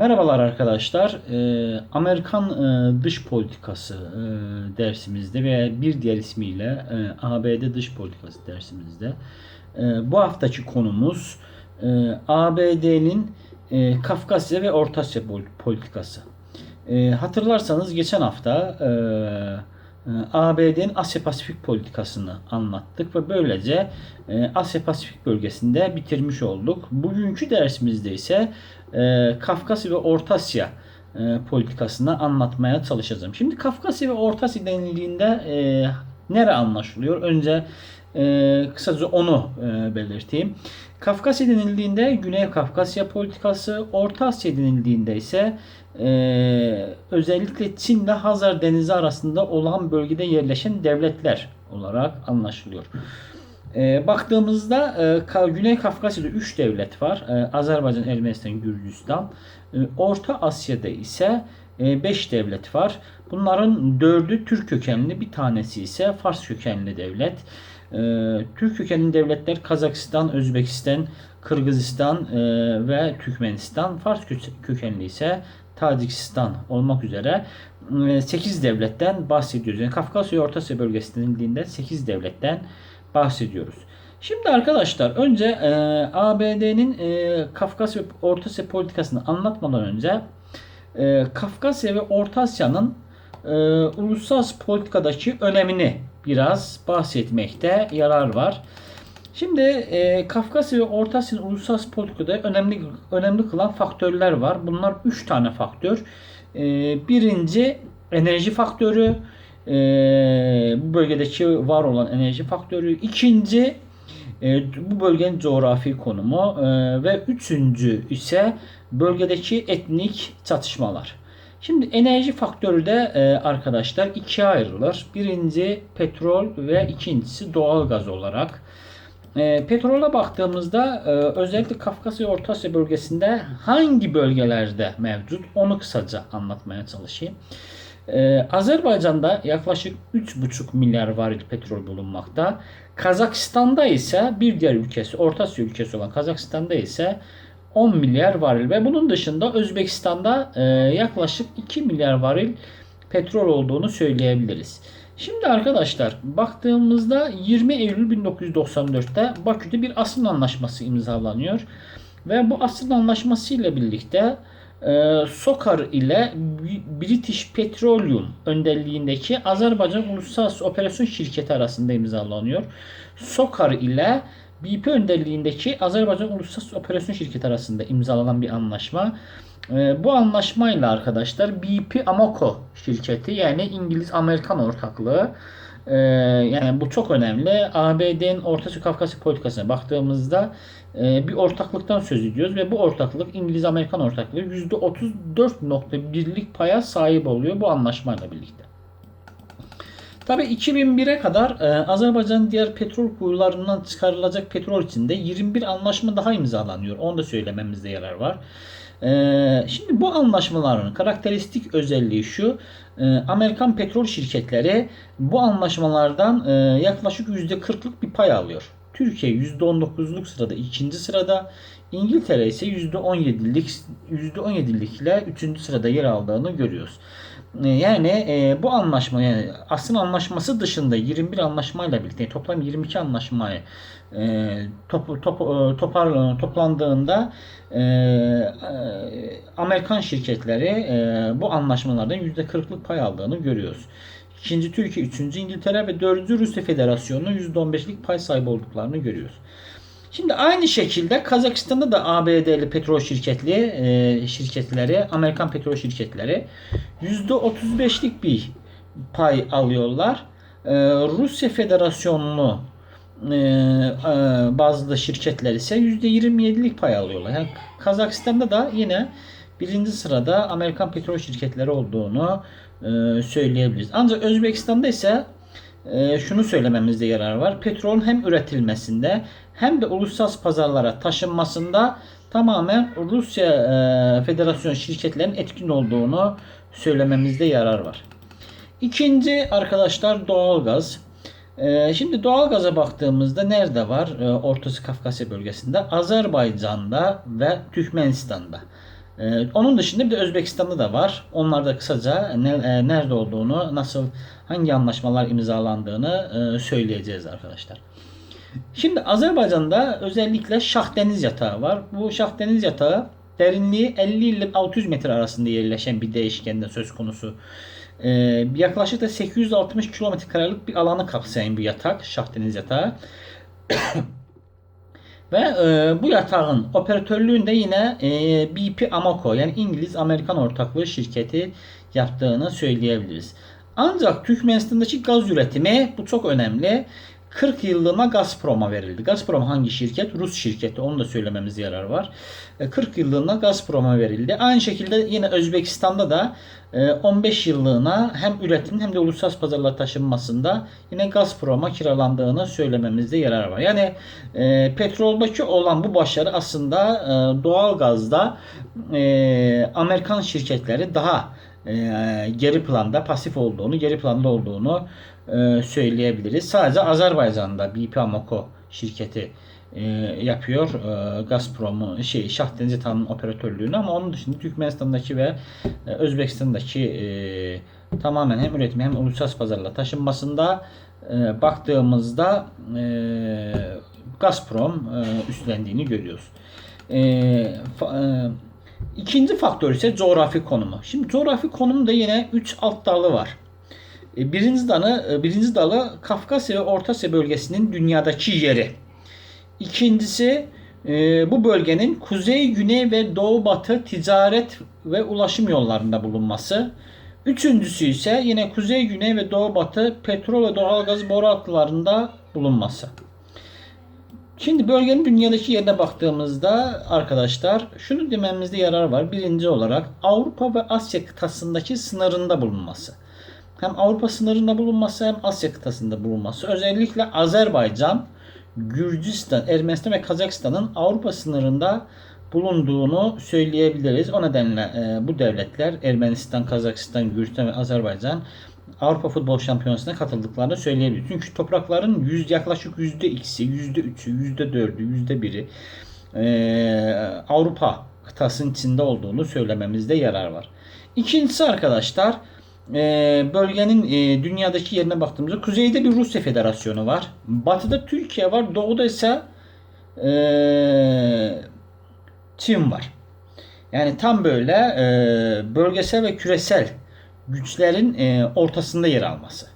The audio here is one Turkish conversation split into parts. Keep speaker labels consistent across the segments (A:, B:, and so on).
A: Merhabalar arkadaşlar. Ee, Amerikan e, dış politikası e, dersimizde veya bir diğer ismiyle e, ABD dış politikası dersimizde e, bu haftaki konumuz e, ABD'nin e, Kafkasya ve Orta Asya pol- politikası. E, hatırlarsanız geçen hafta e, e, ABD'nin Asya Pasifik politikasını anlattık ve böylece e, Asya Pasifik bölgesinde bitirmiş olduk. Bugünkü dersimizde ise e, Kafkasya ve Orta Asya e, politikasını anlatmaya çalışacağım. Şimdi Kafkasya ve Orta Asya denildiğinde nere anlaşılıyor? Önce e, kısaca onu e, belirteyim. Kafkasya denildiğinde Güney Kafkasya politikası, Orta Asya denildiğinde ise e, özellikle Çin ile Hazar Denizi arasında olan bölgede yerleşen devletler olarak anlaşılıyor. E, baktığımızda e, Güney Kafkasya'da 3 devlet var. E, Azerbaycan, Ermenistan, Gürcistan. E, Orta Asya'da ise 5 devlet var. Bunların 4'ü Türk kökenli, bir tanesi ise Fars kökenli devlet. E, Türk kökenli devletler Kazakistan, Özbekistan, Kırgızistan e, ve Türkmenistan. Fars kö- kökenli ise Tacikistan olmak üzere 8 devletten bahsediyoruz. Yani Kafkasya ve Orta Asya bölgesi denildiğinde 8 devletten bahsediyoruz. Şimdi arkadaşlar önce e, ABD'nin e, Kafkasya ve Orta Asya politikasını anlatmadan önce e, Kafkasya ve Orta Asya'nın e, uluslararası politikadaki önemini biraz bahsetmekte yarar var. Şimdi e, Kafkasya ve Orta Asya'nın uluslararası politikada önemli önemli kılan faktörler var. Bunlar 3 tane faktör. E, birinci enerji faktörü, e, bu bölgedeki var olan enerji faktörü. İkinci e, bu bölgenin coğrafi konumu e, ve üçüncü ise bölgedeki etnik çatışmalar. Şimdi enerji faktörü de e, arkadaşlar ikiye ayrılır. Birinci petrol ve ikincisi doğal gaz olarak. E, petrola baktığımızda e, özellikle Kafkasya ve Orta Asya bölgesinde hangi bölgelerde mevcut onu kısaca anlatmaya çalışayım. Azerbaycan'da yaklaşık 3,5 milyar varil petrol bulunmakta. Kazakistan'da ise bir diğer ülkesi, Orta Asya ülkesi olan Kazakistan'da ise 10 milyar varil ve bunun dışında Özbekistan'da e, yaklaşık 2 milyar varil petrol olduğunu söyleyebiliriz. Şimdi arkadaşlar baktığımızda 20 Eylül 1994'te Bakü'de bir asıl anlaşması imzalanıyor. Ve bu asıl anlaşması ile birlikte e, Sokar ile British Petroleum önderliğindeki Azerbaycan Uluslararası Operasyon Şirketi arasında imzalanıyor. Sokar ile BP önderliğindeki Azerbaycan Uluslararası Operasyon Şirketi arasında imzalanan bir anlaşma. E, bu anlaşmayla arkadaşlar BP Amoco şirketi yani İngiliz-Amerikan ortaklığı e, yani bu çok önemli. ABD'nin Orta Asya Kafkasya politikasına baktığımızda e, bir ortaklıktan söz ediyoruz ve bu ortaklık İngiliz-Amerikan ortaklığı %34.1'lik paya sahip oluyor bu anlaşmayla birlikte. Tabi 2001'e kadar e, Azerbaycan diğer petrol kuyularından çıkarılacak petrol için de 21 anlaşma daha imzalanıyor. Onu da söylememizde yarar var. E, şimdi bu anlaşmaların karakteristik özelliği şu. E, Amerikan petrol şirketleri bu anlaşmalardan e, yaklaşık %40'lık bir pay alıyor. Türkiye %19'luk sırada ikinci sırada. İngiltere ise %17'lik %17'lik ile 3. sırada yer aldığını görüyoruz. E, Yani e, bu anlaşma yani asıl anlaşması dışında 21 anlaşmayla birlikte toplam 22 anlaşmayı e, top, top, e, topar, toplandığında e, e, Amerikan şirketleri e, bu anlaşmalardan %40'lık pay aldığını görüyoruz. İkinci Türkiye, üçüncü İngiltere ve dördüncü Rusya Federasyonu'nun %15'lik pay sahibi olduklarını görüyoruz. Şimdi aynı şekilde Kazakistan'da da ABD'li petrol şirketli e, şirketleri, Amerikan petrol şirketleri %35'lik bir pay alıyorlar. E, Rusya Federasyonu'nu e, e, bazı da şirketler ise %27'lik pay alıyorlar. Yani Kazakistan'da da yine birinci sırada Amerikan petrol şirketleri olduğunu e, söyleyebiliriz. Ancak Özbekistan'da ise e, şunu söylememizde yarar var. Petrolün hem üretilmesinde hem de uluslararası pazarlara taşınmasında tamamen Rusya e, Federasyon şirketlerinin etkin olduğunu söylememizde yarar var. İkinci arkadaşlar doğalgaz. Ee, şimdi doğalgaza baktığımızda nerede var? Ee, Orta Kafkasya bölgesinde, Azerbaycan'da ve Türkmenistan'da. E, onun dışında bir de Özbekistan'da da var. Onlar da kısaca ne, e, nerede olduğunu, nasıl hangi anlaşmalar imzalandığını e, söyleyeceğiz arkadaşlar. Şimdi Azerbaycan'da özellikle Şah Deniz Yatağı var. Bu Şah Deniz Yatağı derinliği 50 ile 600 metre arasında yerleşen bir değişkende söz konusu. Ee, yaklaşık da 860 kilometre karelik bir alanı kapsayan bir yatak, Şah Deniz Yatağı. Ve e, bu yatağın operatörlüğünde yine e, BP Amoco yani İngiliz-Amerikan ortaklığı şirketi yaptığını söyleyebiliriz. Ancak Türkmenistan'daki gaz üretimi bu çok önemli. 40 yıllığına Gazprom'a verildi. Gazprom hangi şirket? Rus şirketi. Onu da söylememiz yarar var. 40 yıllığına Gazprom'a verildi. Aynı şekilde yine Özbekistan'da da 15 yıllığına hem üretim hem de uluslararası pazarlara taşınmasında yine Gazprom'a kiralandığını söylememizde yarar var. Yani e, petroldeki olan bu başarı aslında e, doğal gazda e, Amerikan şirketleri daha e, geri planda pasif olduğunu, geri planda olduğunu e, söyleyebiliriz. Sadece Azerbaycan'da BP Amoco şirketi e, yapıyor e, Gazprom'u şey Şah Deniz Yatağı'nın operatörlüğünü ama onun dışında Türkmenistan'daki ve e, Özbekistan'daki e, tamamen hem üretimi hem uluslararası pazarla taşınmasında baktığımızda Gazprom üstlendiğini görüyoruz. E, faktör ise coğrafi konumu. Şimdi coğrafi konumda yine 3 alt dalı var. Birinci dalı, birinci dalı Kafkasya ve Orta Asya bölgesinin dünyadaki yeri. İkincisi e, bu bölgenin kuzey, güney ve doğu batı ticaret ve ulaşım yollarında bulunması. Üçüncüsü ise yine kuzey, güney ve doğu batı petrol ve doğalgaz boru hatlarında bulunması. Şimdi bölgenin dünyadaki yerine baktığımızda arkadaşlar şunu dememizde yarar var. Birinci olarak Avrupa ve Asya kıtasındaki sınırında bulunması. Hem Avrupa sınırında bulunması hem Asya kıtasında bulunması. Özellikle Azerbaycan, Gürcistan, Ermenistan ve Kazakistan'ın Avrupa sınırında bulunduğunu söyleyebiliriz. O nedenle e, bu devletler Ermenistan, Kazakistan, Gürcistan ve Azerbaycan Avrupa Futbol Şampiyonası'na katıldıklarını söyleyebiliriz. Çünkü toprakların yüz, yaklaşık %2'si, %3'ü, %4'ü, %1'i e, Avrupa kıtasının içinde olduğunu söylememizde yarar var. İkincisi arkadaşlar e, bölgenin e, dünyadaki yerine baktığımızda kuzeyde bir Rusya Federasyonu var. Batıda Türkiye var. Doğuda ise e, Çin var. Yani tam böyle e, bölgesel ve küresel güçlerin e, ortasında yer alması.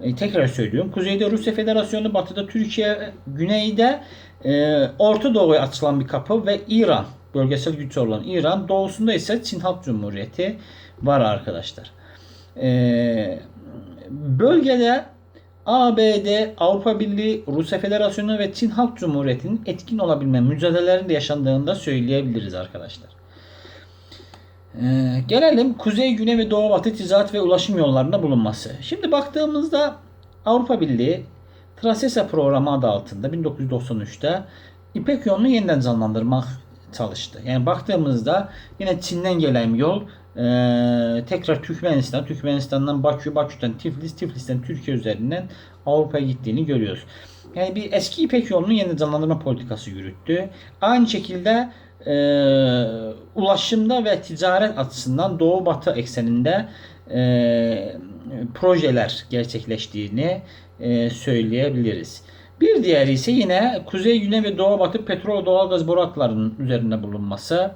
A: E, tekrar söylüyorum. Kuzeyde Rusya Federasyonu, batıda Türkiye, güneyde e, Orta Doğu'ya açılan bir kapı ve İran, bölgesel güç olan İran, doğusunda ise Çin Halk Cumhuriyeti var arkadaşlar. E, bölgede ABD, Avrupa Birliği, Rusya Federasyonu ve Çin Halk Cumhuriyeti'nin etkin olabilme mücadelelerinde yaşandığını da söyleyebiliriz arkadaşlar. Ee, gelelim Kuzey, Güney ve Doğu Batı ticaret ve ulaşım yollarında bulunması. Şimdi baktığımızda Avrupa Birliği Trasesa programı adı altında 1993'te İpek yolunu yeniden canlandırmak çalıştı. Yani baktığımızda yine Çin'den gelen yol e, tekrar Türkmenistan, Türkmenistan'dan Bakü, Bakü'den Tiflis, Tiflis'ten Türkiye üzerinden Avrupa'ya gittiğini görüyoruz. Yani bir eski İpek yolunu yeniden canlandırma politikası yürüttü. Aynı şekilde e, ulaşımda ve ticaret açısından Doğu Batı ekseninde e, projeler gerçekleştiğini e, söyleyebiliriz. Bir diğeri ise yine Kuzey, Güney ve Doğu Batı petrol doğalgaz boru hatlarının üzerinde bulunması.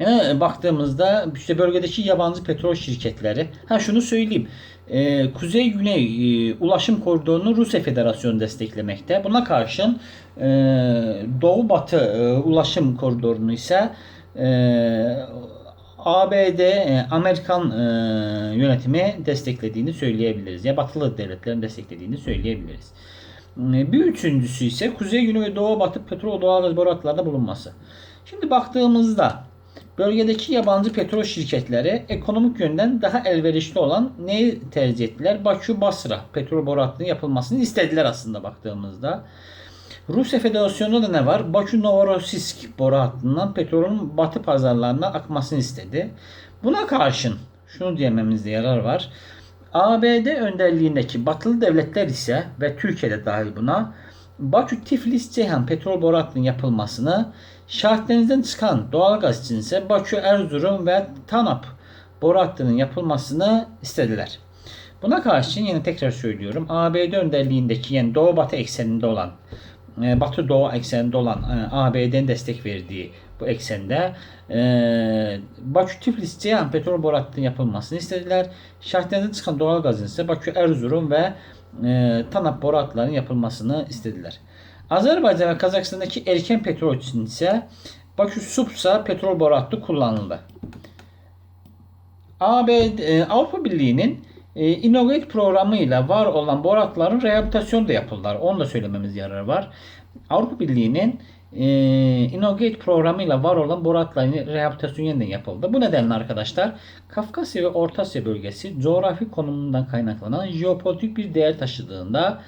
A: Yani baktığımızda işte bölgedeki yabancı petrol şirketleri. Ha şunu söyleyeyim. E, Kuzey Güney e, ulaşım koridorunu Rusya Federasyonu desteklemekte. Buna karşın e, Doğu Batı e, ulaşım koridorunu ise e, ABD, e, Amerikan e, yönetimi desteklediğini söyleyebiliriz. Ya batılı devletlerin desteklediğini söyleyebiliriz. E, bir üçüncüsü ise Kuzey Güney ve Doğu Batı petrol doğalgaz boru hatlarında bulunması. Şimdi baktığımızda Bölgedeki yabancı petrol şirketleri ekonomik yönden daha elverişli olan neyi tercih ettiler? Bakü Basra petrol boru hattının yapılmasını istediler aslında baktığımızda. Rusya Federasyonu'nda da ne var? Bakü Novorossiysk boru hattından petrolün batı pazarlarına akmasını istedi. Buna karşın şunu diyememizde yarar var. ABD önderliğindeki batılı devletler ise ve Türkiye'de dahil buna Bakü Tiflis Ceyhan petrol boru hattının yapılmasını, şartlarınızdan çıkan doğalgaz için ise Bakü Erzurum ve TANAP boru hattının yapılmasını istediler. Buna karşın yine tekrar söylüyorum ABD önderliğindeki yani Doğu Batı ekseninde olan e, Batı Doğu ekseninde olan e, ABD'nin destek verdiği bu eksende e, Bakü Tiflis Ceyhan petrol boru hattının yapılmasını istediler. Şartlarında çıkan doğal gazın ise Bakü Erzurum ve e, TANAP boru hatlarının yapılmasını istediler. Azerbaycan ve Kazakistan'daki erken petrol için ise Bakü Supsa petrol boru hattı kullanıldı. ABD, e, Avrupa Birliği'nin e, Innovate programıyla var olan boratların rehabilitasyonu da yapıldılar. Onu da söylememiz yararı var. Avrupa Birliği'nin e, Innovate programıyla var olan boratların rehabilitasyonu yeniden yapıldı. Bu nedenle arkadaşlar Kafkasya ve Orta Asya bölgesi coğrafi konumundan kaynaklanan jeopolitik bir değer taşıdığında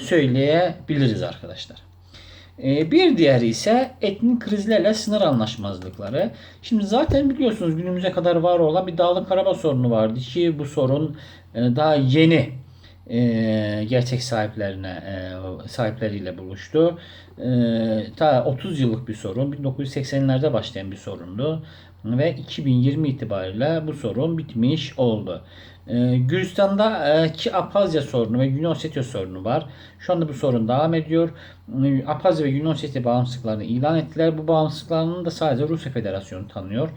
A: söyleyebiliriz arkadaşlar. E, Bir diğeri ise etnik krizlerle sınır anlaşmazlıkları. Şimdi zaten biliyorsunuz günümüze kadar var olan bir Dağlık Karabağ sorunu vardı ki bu sorun e, daha yeni e, gerçek sahiplerine e, sahipleriyle buluştu. E, ta 30 yıllık bir sorun. 1980'lerde başlayan bir sorundu ve 2020 itibariyle bu sorun bitmiş oldu. Ee, Gürcistan'daki Apazya sorunu ve Güney Ossetya sorunu var. Şu anda bu sorun devam ediyor. Ee, Apazya ve Güney Ossetya bağımsızlıklarını ilan ettiler. Bu bağımsızlıklarını da sadece Rusya Federasyonu tanıyor.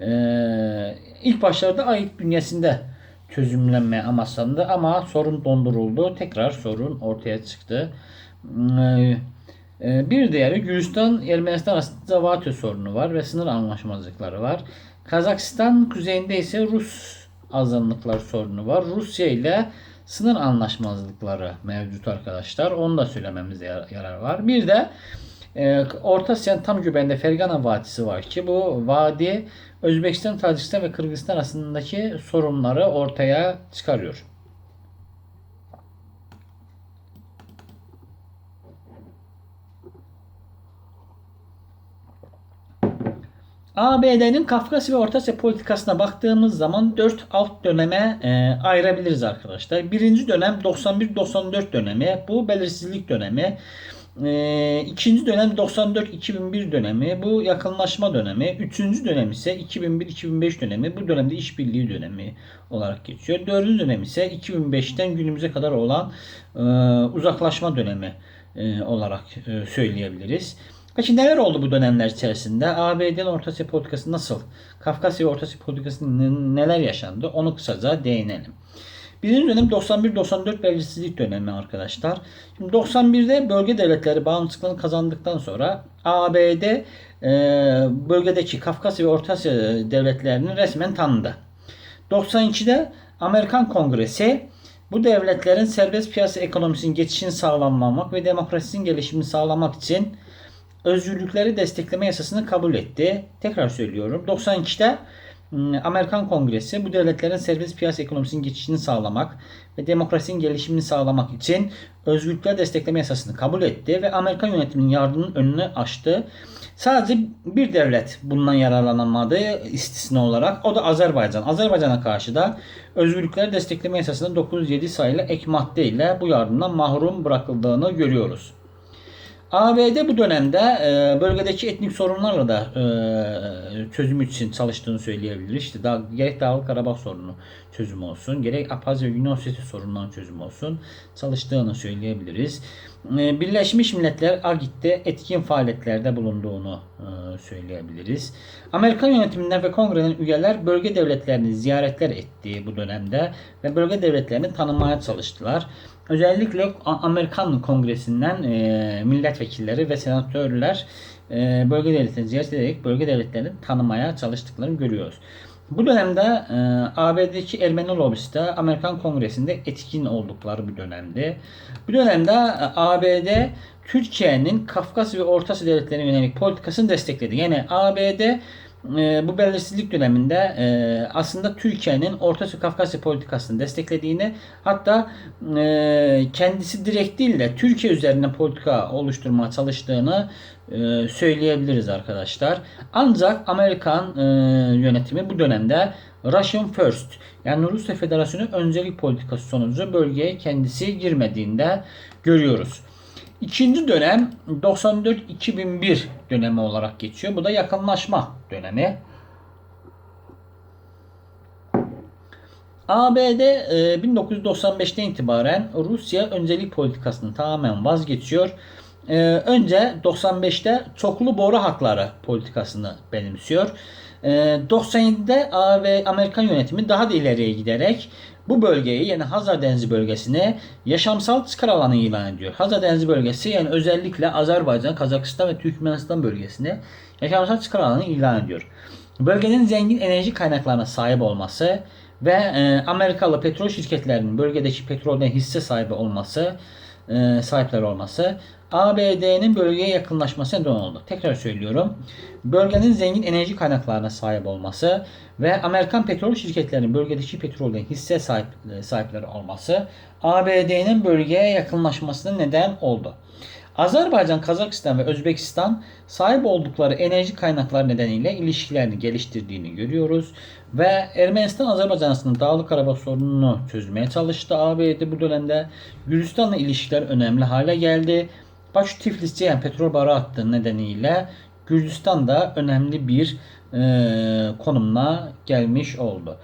A: Ee, ilk başlarda ait bünyesinde çözümlenme amaçlandı ama sorun donduruldu. Tekrar sorun ortaya çıktı. Ee, e, bir diğeri Gürcistan Ermenistan arasında Zavatö sorunu var ve sınır anlaşmazlıkları var. Kazakistan kuzeyinde ise Rus azınlıklar sorunu var. Rusya ile sınır anlaşmazlıkları mevcut arkadaşlar. Onu da söylememize yarar var. Bir de e, Orta Asya'nın tam göbeğinde Fergana Vadisi var ki bu vadi Özbekistan, Tacikistan ve Kırgızistan arasındaki sorunları ortaya çıkarıyor. ABD'nin Kafkasya ve Orta Asya politikasına baktığımız zaman 4 alt döneme e, ayırabiliriz arkadaşlar. Birinci dönem 91-94 dönemi. Bu belirsizlik dönemi. E, ikinci dönem 94-2001 dönemi. Bu yakınlaşma dönemi. Üçüncü dönem ise 2001-2005 dönemi. Bu dönemde işbirliği dönemi olarak geçiyor. Dördüncü dönem ise 2005'ten günümüze kadar olan e, uzaklaşma dönemi e, olarak e, söyleyebiliriz. Peki neler oldu bu dönemler içerisinde? ABD'nin Orta Asya politikası nasıl? Kafkasya ve Orta Asya politikasında neler yaşandı? Onu kısaca değinelim. Birinci dönem 91-94 belirsizlik dönemi arkadaşlar. Şimdi 91'de bölge devletleri bağımsızlığını kazandıktan sonra ABD e, bölgedeki Kafkasya ve Orta Asya devletlerini resmen tanıdı. 92'de Amerikan Kongresi bu devletlerin serbest piyasa ekonomisinin geçişini sağlanmamak ve demokrasinin gelişimini sağlamak için özgürlükleri destekleme yasasını kabul etti. Tekrar söylüyorum. 92'de ıı, Amerikan Kongresi bu devletlerin serbest piyasa ekonomisinin geçişini sağlamak ve demokrasinin gelişimini sağlamak için özgürlükler destekleme yasasını kabul etti ve Amerikan yönetiminin yardımının önünü açtı. Sadece bir devlet bundan yararlanamadı istisna olarak. O da Azerbaycan. Azerbaycan'a karşı da özgürlükler destekleme yasasının 907 sayılı ek madde ile bu yardımdan mahrum bırakıldığını görüyoruz. ABD bu dönemde e, bölgedeki etnik sorunlarla da e, çözüm için çalıştığını söyleyebiliriz. İşte daha, gerek Dağlık Karabağ sorunu çözüm olsun, gerek Güney Ossetya sorunlarının çözüm olsun çalıştığını söyleyebiliriz. E, Birleşmiş Milletler AGİT'te etkin faaliyetlerde bulunduğunu e, söyleyebiliriz. Amerikan yönetiminden ve kongrenin üyeler bölge devletlerini ziyaretler ettiği bu dönemde ve bölge devletlerini tanımaya çalıştılar. Özellikle Amerikan Kongresi'nden e, milletvekilleri ve senatörler e, bölge devletlerini ziyaret ederek bölge devletlerini tanımaya çalıştıklarını görüyoruz. Bu dönemde e, ABD'deki Ermeni lobisi de Amerikan Kongresi'nde etkin oldukları bir dönemdi. Bu dönemde e, ABD Türkiye'nin Kafkas ve Orta Asya devletlerine yönelik politikasını destekledi. Yani ABD e, bu belirsizlik döneminde e, aslında Türkiye'nin Orta Asya Kafkasya politikasını desteklediğini hatta e, kendisi direkt değil de Türkiye üzerine politika oluşturmaya çalıştığını e, söyleyebiliriz arkadaşlar. Ancak Amerikan e, yönetimi bu dönemde Russian First yani Rusya Federasyonu öncelik politikası sonucu bölgeye kendisi girmediğinde görüyoruz. İkinci dönem 94-2001 dönemi olarak geçiyor. Bu da yakınlaşma dönemi. ABD e, 1995'ten itibaren Rusya öncelik politikasını tamamen vazgeçiyor. E, önce 95'te çoklu boru hakları politikasını benimsiyor. E, 97'de AB Amerikan yönetimi daha da ileriye giderek bu bölgeyi yani Hazar Denizi bölgesini yaşamsal çıkar alanı ilan ediyor. Hazar Denizi bölgesi yani özellikle Azerbaycan, Kazakistan ve Türkmenistan bölgesini yaşamsal çıkar alanı ilan ediyor. Bölgenin zengin enerji kaynaklarına sahip olması ve e, Amerikalı petrol şirketlerinin bölgedeki petrolden hisse sahibi olması, e, sahipleri olması ABD'nin bölgeye yakınlaşmasına neden oldu. Tekrar söylüyorum. Bölgenin zengin enerji kaynaklarına sahip olması ve Amerikan petrol şirketlerinin bölgedeki petrolden hisse sahip, e, sahipleri olması ABD'nin bölgeye yakınlaşmasına neden oldu. Azerbaycan, Kazakistan ve Özbekistan sahip oldukları enerji kaynakları nedeniyle ilişkilerini geliştirdiğini görüyoruz. Ve Ermenistan Azerbaycan arasında Dağlık Karabağ sorununu çözmeye çalıştı. ABD bu dönemde Gürcistan'la ilişkiler önemli hale geldi. Baş Tiflis'e petrol barı attığı nedeniyle Gürcistan da önemli bir e, konumuna gelmiş oldu.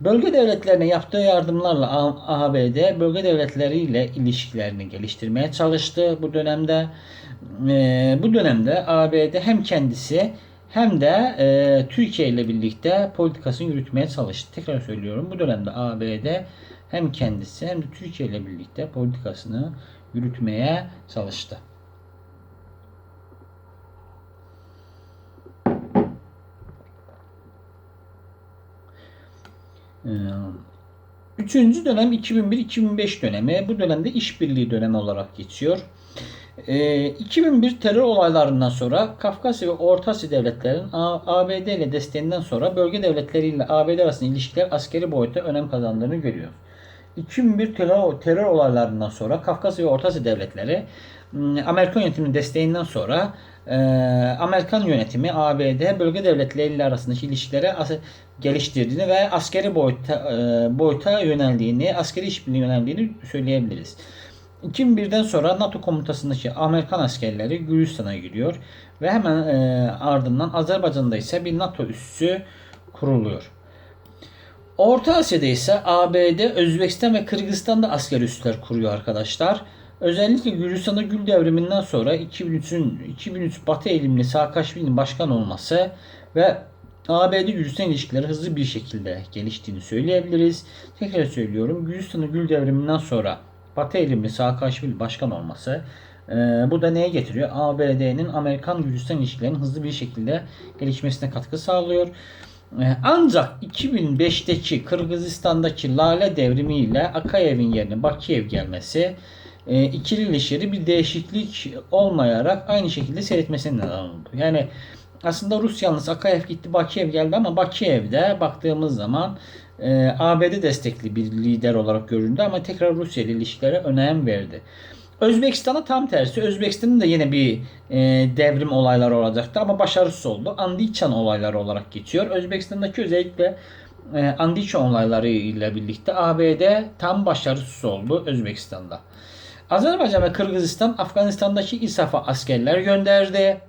A: Bölge devletlerine yaptığı yardımlarla ABD bölge devletleriyle ilişkilerini geliştirmeye çalıştı bu dönemde. E, bu dönemde ABD hem kendisi hem de e, Türkiye ile birlikte politikasını yürütmeye çalıştı. Tekrar söylüyorum bu dönemde ABD hem kendisi hem de Türkiye ile birlikte politikasını yürütmeye çalıştı. Ee, üçüncü dönem 2001-2005 dönemi. Bu dönemde işbirliği dönemi olarak geçiyor. 2001 ee, terör olaylarından sonra Kafkasya ve Orta Asya devletlerin ABD ile desteğinden sonra bölge devletleriyle ABD arasında ilişkiler askeri boyutta önem kazandığını görüyor. 2001 terör, terör olaylarından sonra Kafkasya ve Orta Asya devletleri ıı, Amerikan yönetiminin desteğinden sonra e, Amerikan yönetimi ABD bölge devletleriyle arasındaki ilişkileri geliştirdiğini ve askeri boyuta, e, boyuta yöneldiğini, askeri işbirliği yöneldiğini söyleyebiliriz. 2001'den sonra NATO komutasındaki Amerikan askerleri Gürcistan'a giriyor ve hemen e, ardından Azerbaycan'da ise bir NATO üssü kuruluyor. Orta Asya'da ise ABD, Özbekistan ve Kırgızistan'da asker üsler kuruyor arkadaşlar. Özellikle Gürcistan'da Gül devriminden sonra 2003'ün 2003 Batı eğilimli Saakashvili'nin başkan olması ve ABD-Gürcistan ilişkileri hızlı bir şekilde geliştiğini söyleyebiliriz. Tekrar söylüyorum Gürcistan'da Gül devriminden sonra Batı eğilimli Saakashvili başkan olması e, bu da neye getiriyor? ABD'nin Amerikan-Gürcistan ilişkilerinin hızlı bir şekilde gelişmesine katkı sağlıyor. E, ancak 2005'teki Kırgızistan'daki Lale devrimi ile Akayev'in yerine Bakiyev gelmesi e, ikili ilişkileri bir değişiklik olmayarak aynı şekilde seyretmesine neden oldu. Yani aslında Rus yalnız Akayev gitti Bakiyev geldi ama Bakiyev'de baktığımız zaman e, ABD destekli bir lider olarak göründü ama tekrar Rusya ile ilişkilere önem verdi. Özbekistan'a tam tersi. Özbekistan'ın da yine bir e, devrim olayları olacaktı ama başarısız oldu. Andiçan olayları olarak geçiyor. Özbekistan'daki özellikle e, Andiçan olayları ile birlikte ABD tam başarısız oldu Özbekistan'da. Azerbaycan ve Kırgızistan Afganistan'daki İSAF'a askerler gönderdi.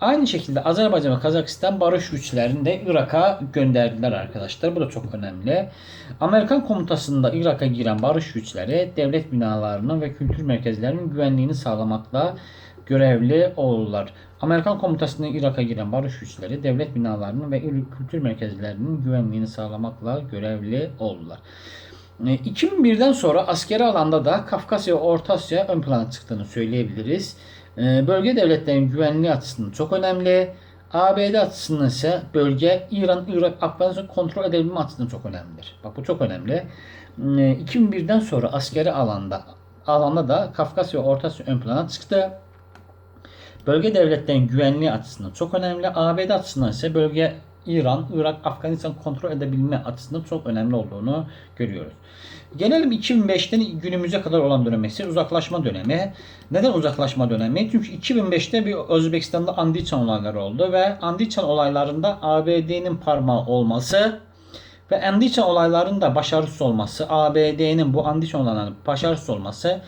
A: Aynı şekilde Azerbaycan ve Kazakistan barış güçlerini de Irak'a gönderdiler arkadaşlar. Bu da çok önemli. Amerikan komutasında Irak'a giren barış güçleri devlet binalarının ve kültür merkezlerinin güvenliğini sağlamakla görevli olurlar. Amerikan komutasında Irak'a giren barış güçleri devlet binalarının ve kültür merkezlerinin güvenliğini sağlamakla görevli oldular. 2001'den e, sonra askeri alanda da Kafkasya ve Orta Asya ön plana çıktığını söyleyebiliriz. E, bölge devletlerinin güvenliği açısından çok önemli. ABD açısından ise bölge İran, Irak, Afganistan kontrol edebilme açısından çok önemlidir. Bak bu çok önemli. 2001'den e, sonra askeri alanda alanda da Kafkasya ve Orta Asya ön plana çıktı. Bölge devletlerin güvenliği açısından çok önemli. ABD açısından ise bölge İran, Irak, Afganistan kontrol edebilme açısından çok önemli olduğunu görüyoruz. Gelelim 2005'ten günümüze kadar olan dönemi ise uzaklaşma dönemi. Neden uzaklaşma dönemi? Çünkü 2005'te bir Özbekistan'da Andiçan olayları oldu ve Andiçan olaylarında ABD'nin parmağı olması ve Andiçan olaylarında başarısız olması, ABD'nin bu Andiçan olaylarında başarısız olması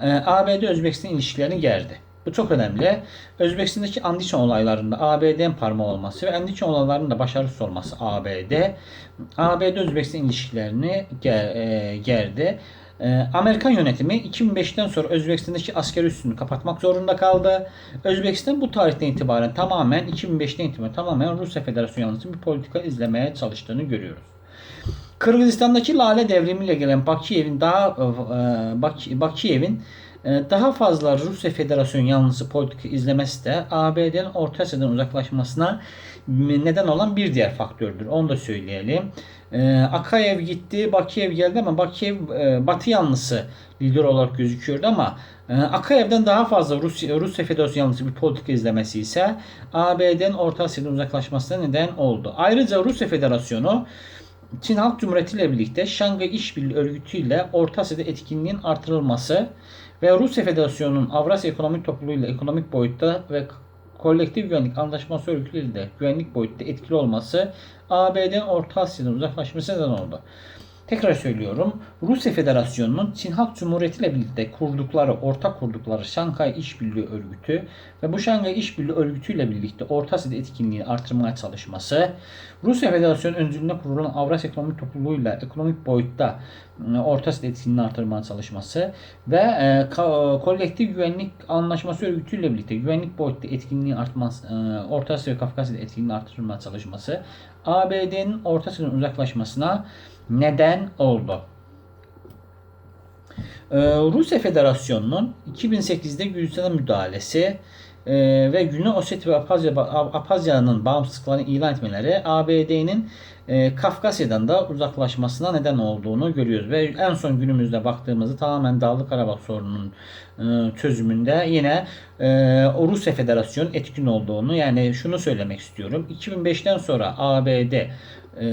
A: e, ABD-Özbekistan ilişkilerini gerdi. Bu çok önemli. Özbekistan'daki Andiçon olaylarında ABD'nin parmağı olması ve Andiçon olaylarının da başarısız olması ABD, ABD-Özbekistan ilişkilerini ger, e, gerdi. E, Amerikan yönetimi 2005'ten sonra Özbekistan'daki askeri üssünü kapatmak zorunda kaldı. Özbekistan bu tarihten itibaren tamamen 2005'ten itibaren tamamen Rusya Federasyonu yanlısı bir politika izlemeye çalıştığını görüyoruz. Kırgızistan'daki Lale devrimiyle gelen Bakiyev'in daha e, Bak- Bakiyev'in daha fazla Rusya Federasyonu yanlısı politika izlemesi de ABD'nin Orta Asya'dan uzaklaşmasına neden olan bir diğer faktördür. Onu da söyleyelim. E, Akayev gitti, Bakiyev geldi ama Bakiyev e, Batı yanlısı lider olarak gözüküyordu ama e, Akayev'den daha fazla Rusya, Rusya Federasyonu yanlısı bir politika izlemesi ise ABD'nin Orta Asya'dan uzaklaşmasına neden oldu. Ayrıca Rusya Federasyonu Çin Halk Cumhuriyeti ile birlikte Şangay İşbirliği Örgütü ile Orta Asya'da etkinliğin artırılması ve Rusya Federasyonu'nun Avrasya Ekonomik Topluluğu ile ekonomik boyutta ve kolektif güvenlik anlaşması örgütleriyle güvenlik boyutta etkili olması ABD'nin Orta Asya'dan uzaklaşması neden oldu. Tekrar söylüyorum. Rusya Federasyonu'nun Çin Halk Cumhuriyeti ile birlikte kurdukları, ortak kurdukları Şanghay İşbirliği Örgütü ve bu Şanghay İşbirliği Örgütü ile birlikte Orta Asya'da etkinliğini artırmaya çalışması, Rusya Federasyonu öncülüğünde kurulan Avrasya Ekonomik Topluluğu ile ekonomik boyutta e, Orta Asya'da etkinliğini artırmaya çalışması ve e, ka- kolektif güvenlik anlaşması örgütü ile birlikte güvenlik boyutta etkinliği artması, e, Orta Asya ve Kafkasya'da etkinliğini artırmaya çalışması ABD'nin Orta Asya'dan uzaklaşmasına neden oldu. Ee, Rusya Federasyonu'nun 2008'de Gürcistan'a müdahalesi e, ve Güney Ossetya ve Abhazya, Abhazya'nın bağımsızlıklarını ilan etmeleri ABD'nin e, Kafkasya'dan da uzaklaşmasına neden olduğunu görüyoruz. Ve en son günümüzde baktığımızda tamamen Dağlık Karabağ sorununun e, çözümünde yine e, Rusya Federasyonu etkin olduğunu yani şunu söylemek istiyorum. 2005'ten sonra ABD e,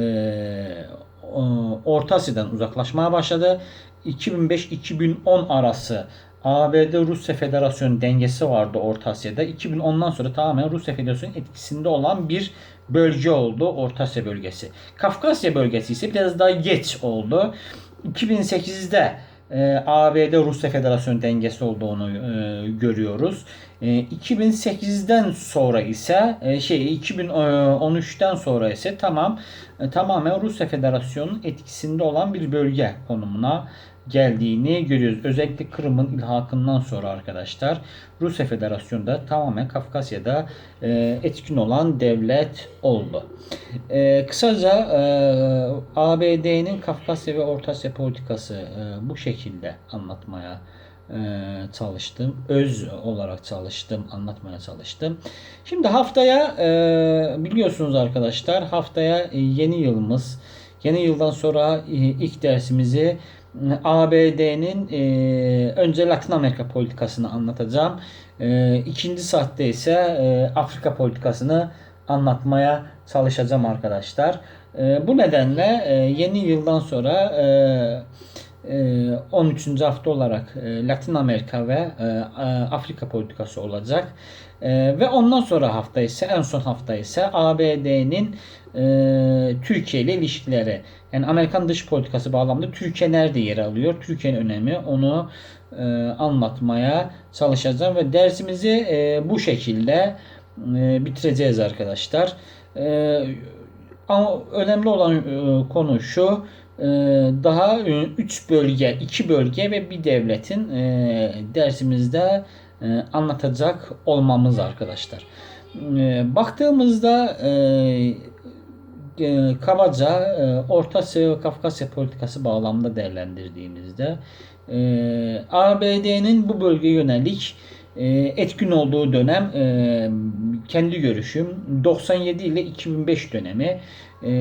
A: Orta Asya'dan uzaklaşmaya başladı. 2005-2010 arası ABD Rusya Federasyonu dengesi vardı Orta Asya'da. 2010'dan sonra tamamen Rusya Federasyonu etkisinde olan bir bölge oldu Orta Asya bölgesi. Kafkasya bölgesi ise biraz daha geç oldu. 2008'de e, ABD Rusya Federasyonu dengesi olduğunu e, görüyoruz. E, 2008'den sonra ise e, şey 2013'ten sonra ise tamam e, tamamen Rusya Federasyonu'nun etkisinde olan bir bölge konumuna geldiğini görüyoruz. Özellikle Kırım'ın ilhakından sonra arkadaşlar Rusya Federasyonu da tamamen Kafkasya'da e, etkin olan devlet oldu. E, kısaca e, ABD'nin Kafkasya ve Orta Asya politikası e, bu şekilde anlatmaya e, çalıştım. Öz olarak çalıştım, anlatmaya çalıştım. Şimdi haftaya e, biliyorsunuz arkadaşlar haftaya yeni yılımız. Yeni yıldan sonra e, ilk dersimizi ABD'nin e, önce Latin Amerika politikasını anlatacağım. E, ikinci saatte ise e, Afrika politikasını anlatmaya çalışacağım arkadaşlar. E, bu nedenle e, yeni yıldan sonra e, 13. hafta olarak e, Latin Amerika ve e, Afrika politikası olacak. E, ve ondan sonra hafta ise en son hafta ise ABD'nin e, Türkiye ile ilişkileri. Yani Amerikan dış politikası bağlamında Türkiye nerede yer alıyor? Türkiye'nin önemi onu e, anlatmaya çalışacağım ve dersimizi e, bu şekilde e, bitireceğiz arkadaşlar. E, ama önemli olan e, konu şu e, daha 3 bölge, 2 bölge ve bir devletin e, dersimizde e, anlatacak olmamız arkadaşlar. E, baktığımızda e, kabaca Orta Asya ve Kafkasya politikası bağlamında değerlendirdiğimizde ABD'nin bu bölgeye yönelik etkin olduğu dönem e, kendi görüşüm 97 ile 2005 dönemi e,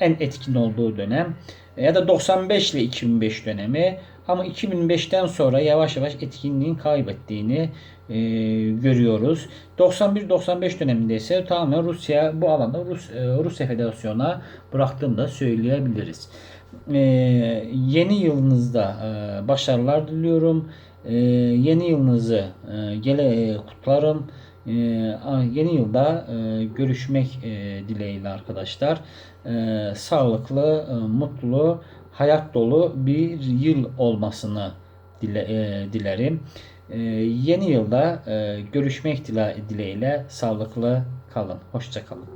A: en etkin olduğu dönem ya da 95 ile 2005 dönemi ama 2005'ten sonra yavaş yavaş etkinliğin kaybettiğini e, görüyoruz. 91-95 döneminde ise tamamen Rusya bu alanda Rus, e, Rusya Federasyonu'na bıraktığını da söyleyebiliriz. Yeni yılınızda başarılar diliyorum. E, yeni yılınızı e, gele kutlarım. E, yeni yılda e, görüşmek e, dileğiyle arkadaşlar. E, sağlıklı, e, mutlu, hayat dolu bir yıl olmasını dile, e, dilerim. E, yeni yılda e, görüşmek dile, dileğiyle sağlıklı kalın. Hoşça kalın.